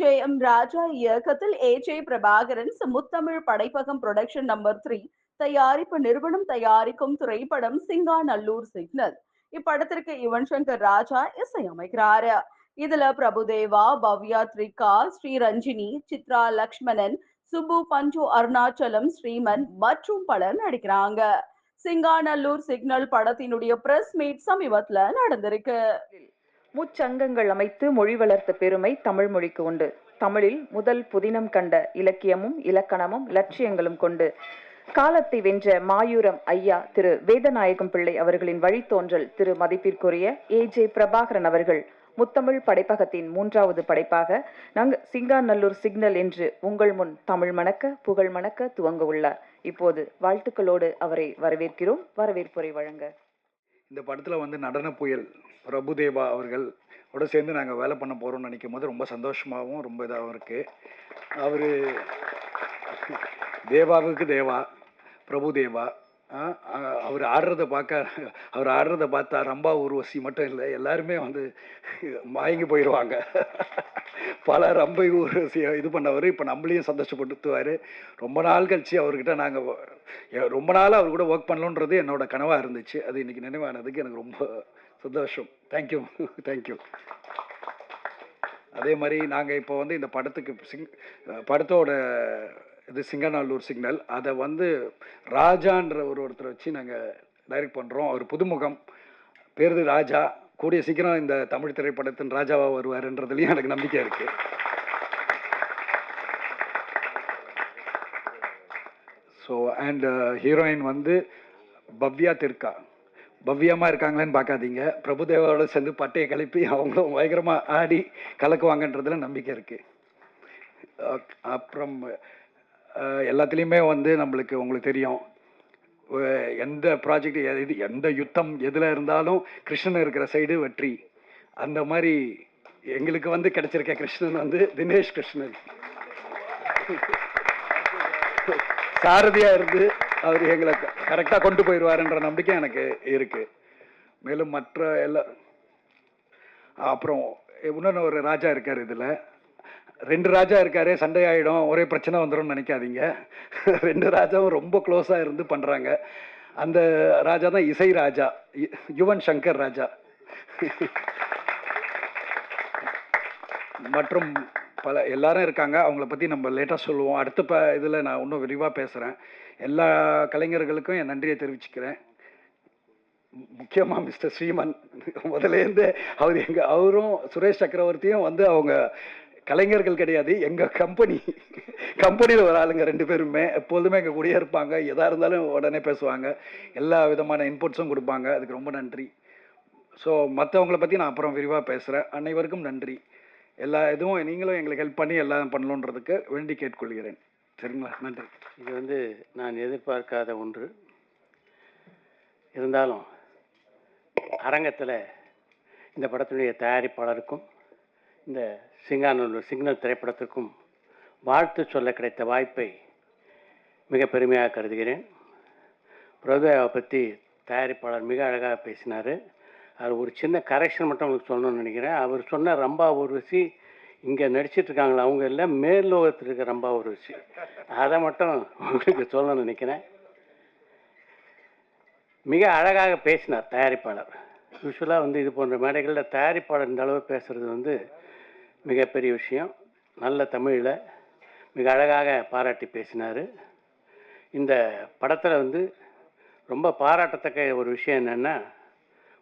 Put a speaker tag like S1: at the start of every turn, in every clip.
S1: J M Raja இயக்கத்தில் A. J. Prabhakaran Muthamizh Padaippagam production number three தயாரிப்பு நிறுவனம் தயாரிக்கும் திரைப்படம் சிங்காநல்லூர் சிக்னல் இப்படத்திற்கு யுவன் சங்கர் ராஜா இசையமைக்கிறாரு. இதுல பிரபுதேவா பவ்யா த்ரிகா ஸ்ரீரஞ்சினி சித்ரா லக்ஷ்மணன் சுப்பு பஞ்சு அருணாச்சலம் ஸ்ரீமன் மற்றும் பலர் நடிக்கிறாங்க. சிங்காநல்லூர் சிக்னல் படத்தினுடைய பிரஸ் மீட் சமீபத்துல நடந்திருக்கு.
S2: முச்சங்கங்கள் அமைத்து மொழி வளர்த்த பெருமை தமிழ் மொழிக்கு உண்டு. தமிழில் முதல் புதினம் கண்ட இலக்கியமும் இலக்கணமும் இலட்சியங்களும் கொண்டு. காலத்தை வென்ற மாயூரம் ஐயா திரு வேதநாயகம் பிள்ளை அவர்களின் வழித்தோன்றல் திரு மதிப்பிற்குரிய ஏ ஜே பிரபாகரன் அவர்கள் முத்தமிழ் படைப்பகத்தின் மூன்றாவது படைப்பாக நாங்க சிங்காநல்லூர் சிக்னல் என்று உங்கள் முன் தமிழ் மணக்க புகழ் மணக்க துவங்க உள்ளார். இப்போது வாழ்த்துக்களோடு அவரை வரவேற்கிறோம். வரவேற்புரை வழங்க
S3: இந்த படத்தில் வந்து நடன புயல் பிரபுதேவா அவர்கள் ஓட சேர்ந்து நாங்கள் வேலை பண்ண போகிறோம்னு நினைக்கும் போது ரொம்ப சந்தோஷமாகவும் ரொம்ப இதாகவும் இருக்குது அவர் தேவாவுக்கு தேவா பிரபுதேவா அவர் ஆடுறத பார்க்க அவர் ஆடுறத பார்த்தா ரம்பா ஊர்வசி மட்டும் இல்லை எல்லாருமே வந்து மயங்கி போயிடுவாங்க. பல ரம்பை ஊர்வசியை இது பண்ணவர் இப்போ நம்மளையும் சந்தோஷப்படுத்துவார். ரொம்ப நாள் கழிச்சு அவர்கிட்ட நாங்கள் ரொம்ப நாள் அவர் கூட ஒர்க் பண்ணணுன்றது என்னோட கனவாக இருந்துச்சு. அது இன்றைக்கி நினைவானதுக்கு எனக்கு ரொம்ப சந்தோஷம். தேங்க்யூ தேங்க்யூ அதே மாதிரி நாங்கள் இப்போ வந்து இந்த படத்துக்கு சிங் படத்தோட இது சிங்கநல்லூர் சிக்னல். அதை வந்து ராஜான்ற ஒரு ஒருத்தரை வச்சு நாங்கள் டைரக்ட் பண்ணுறோம் அவர் புதுமுகம். பேருது ராஜா. கூடிய சீக்கிரம் இந்த தமிழ் திரைப்படத்தின் ராஜாவாக வருவார்ன்றதுலையும் எனக்கு நம்பிக்கை இருக்குது ஸோ அண்ட் ஹீரோயின் வந்து பவ்யா திர்கா. பவ்யமாக இருக்காங்களேன்னு பார்க்காதீங்க. பிரபுதேவாவோட சேர்ந்து பட்டையை கலப்பி அவங்களும் பயங்கரமாக ஆடி கலக்குவாங்கன்றதுல நம்பிக்கை இருக்குது அப்புறம் எல்லாத்துலேயுமே வந்து நம்மளுக்கு உங்களுக்கு தெரியும். எந்த ப்ராஜெக்ட் எது எந்த யுத்தம் எதில் இருந்தாலும் கிருஷ்ணன் இருக்கிற சைடு வெற்றி. அந்த மாதிரி எங்களுக்கு வந்து கிடைச்சிருக்க கிருஷ்ணன் வந்து தினேஷ் கிருஷ்ணன். சாரதியாக இருந்து அவர் எங்களை கரெக்டாக கொண்டு போயிடுவாருன்ற நம்பிக்கை எனக்கு இருக்குது மேலும் மற்ற எல்லா அப்புறம் இன்னொன்று ஒரு ராஜா இருக்கார் இதில். ரெண்டு ராஜா இருக்காரு சண்டை ஆகிடும் ஒரே பிரச்சனை வந்துடும் நினைக்காதீங்க. ரெண்டு ராஜாவும் ரொம்ப க்ளோஸாக இருந்து பண்ணுறாங்க அந்த ராஜா தான் இசை ராஜா. யுவன் சங்கர் ராஜா. மற்றும் பல எல்லாரும் இருக்காங்க. அவங்கள பற்றி நம்ம லேட்டாக சொல்லுவோம். அடுத்த ப இதில் நான் இன்னும் விரிவாக பேசுகிறேன் எல்லா கலைஞர்களுக்கும் என் நன்றியை தெரிவிச்சுக்கிறேன். முக்கியமாக மிஸ்டர் ஸ்ரீமன். முதலேருந்து அவர் எங்கள் அவரும் சுரேஷ் சக்கரவர்த்தியும் வந்து அவங்க கலைஞர்கள் கிடையாது. எங்கள் கம்பெனி கம்பெனியில் ஒரு ஆளுங்க ரெண்டு பேருமே எப்போதுமே எங்கள் கூடயே இருப்பாங்க. எதாக இருந்தாலும் உடனே பேசுவாங்க. எல்லா விதமான இன்புட்ஸும் கொடுப்பாங்க. அதுக்கு ரொம்ப நன்றி. ஸோ மற்றவங்கள பற்றி நான் அப்புறம் விரிவாக பேசுகிறேன் அனைவருக்கும் நன்றி. எல்லா இதுவும் நீங்களும் எங்களுக்கு ஹெல்ப் பண்ணி எல்லாம் பண்ணணுன்றதுக்கு வேண்டி கேட்டுக்கொள்கிறேன். சரிங்களா? நன்றி.
S4: இது வந்து நான் எதிர்பார்க்காத ஒன்று. இருந்தாலும் அரங்கத்தில் இந்த படத்தினுடைய தயாரிப்பாளருக்கும் இந்த சிங்கானூர் சிக்னல் திரைப்படத்திற்கும் வாழ்த்து சொல்ல கிடைத்த வாய்ப்பை மிக பெருமையாக கருதுகிறேன். பிரதேவை பற்றி தயாரிப்பாளர் மிக அழகாக பேசினார். அது ஒரு சின்ன கரெக்ஷன் மட்டும் உங்களுக்கு சொல்லணும்னு நினைக்கிறேன். அவர் சொன்ன ரம்பா ஊர்வசி இங்கே நடிச்சிட்டு இருக்காங்களா? அவங்க எல்லாம் மேல்லோகத்தில் இருக்க ரம்பா ஊர்வசி. அதை மட்டும் உங்களுக்கு சொல்லணும்னு நினைக்கிறேன். மிக அழகாக பேசினார் தயாரிப்பாளர். யூஸ்வலாக வந்து இது போன்ற மேடைகளில் தயாரிப்பாளர் இந்த அளவு பேசுகிறது வந்து மிகப்பெரிய விஷயம். நல்ல தமிழில் மிக அழகாக பாராட்டி பேசினார். இந்த படத்தில் வந்து ரொம்ப பாராட்டத்தக்க ஒரு விஷயம் என்னென்னா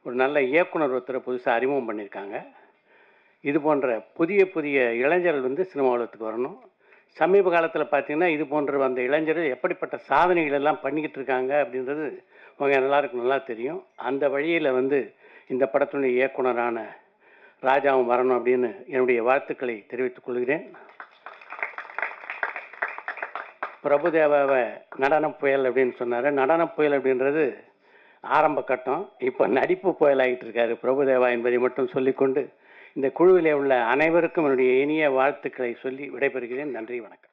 S4: ஒரு நல்ல இயக்குனர் ஒருத்தரை புதுசாக அறிமுகம் பண்ணியிருக்காங்க. இது போன்ற புதிய புதிய இளைஞர்கள் வந்து சினிமா உலகத்துக்கு வரணும். சமீப காலத்தில் பார்த்திங்கன்னா இது போன்ற அந்த இளைஞர்கள் எப்படிப்பட்ட சாதனைகள் எல்லாம் பண்ணிக்கிட்டு இருக்காங்க அப்படின்றது உங்கள் எல்லாருக்கும் நல்லா தெரியும். அந்த வழியில் வந்து இந்த படத்துடைய இயக்குனரான ராஜாவும் வரணும் அப்படின்னு என்னுடைய வாழ்த்துக்களை தெரிவித்துக் கொள்கிறேன். பிரபுதேவாவை நடன புயல் அப்படின்னு சொன்னார். நடன புயல் அப்படின்றது ஆரம்ப கட்டம். இப்போ நடிப்பு புயல் ஆகிட்டு இருக்காரு பிரபுதேவா என்பதை மட்டும் சொல்லிக்கொண்டு இந்த குழுவிலே உள்ள அனைவருக்கும் என்னுடைய இனிய வாழ்த்துக்களை சொல்லி விடைபெறுகிறேன். நன்றி வணக்கம்.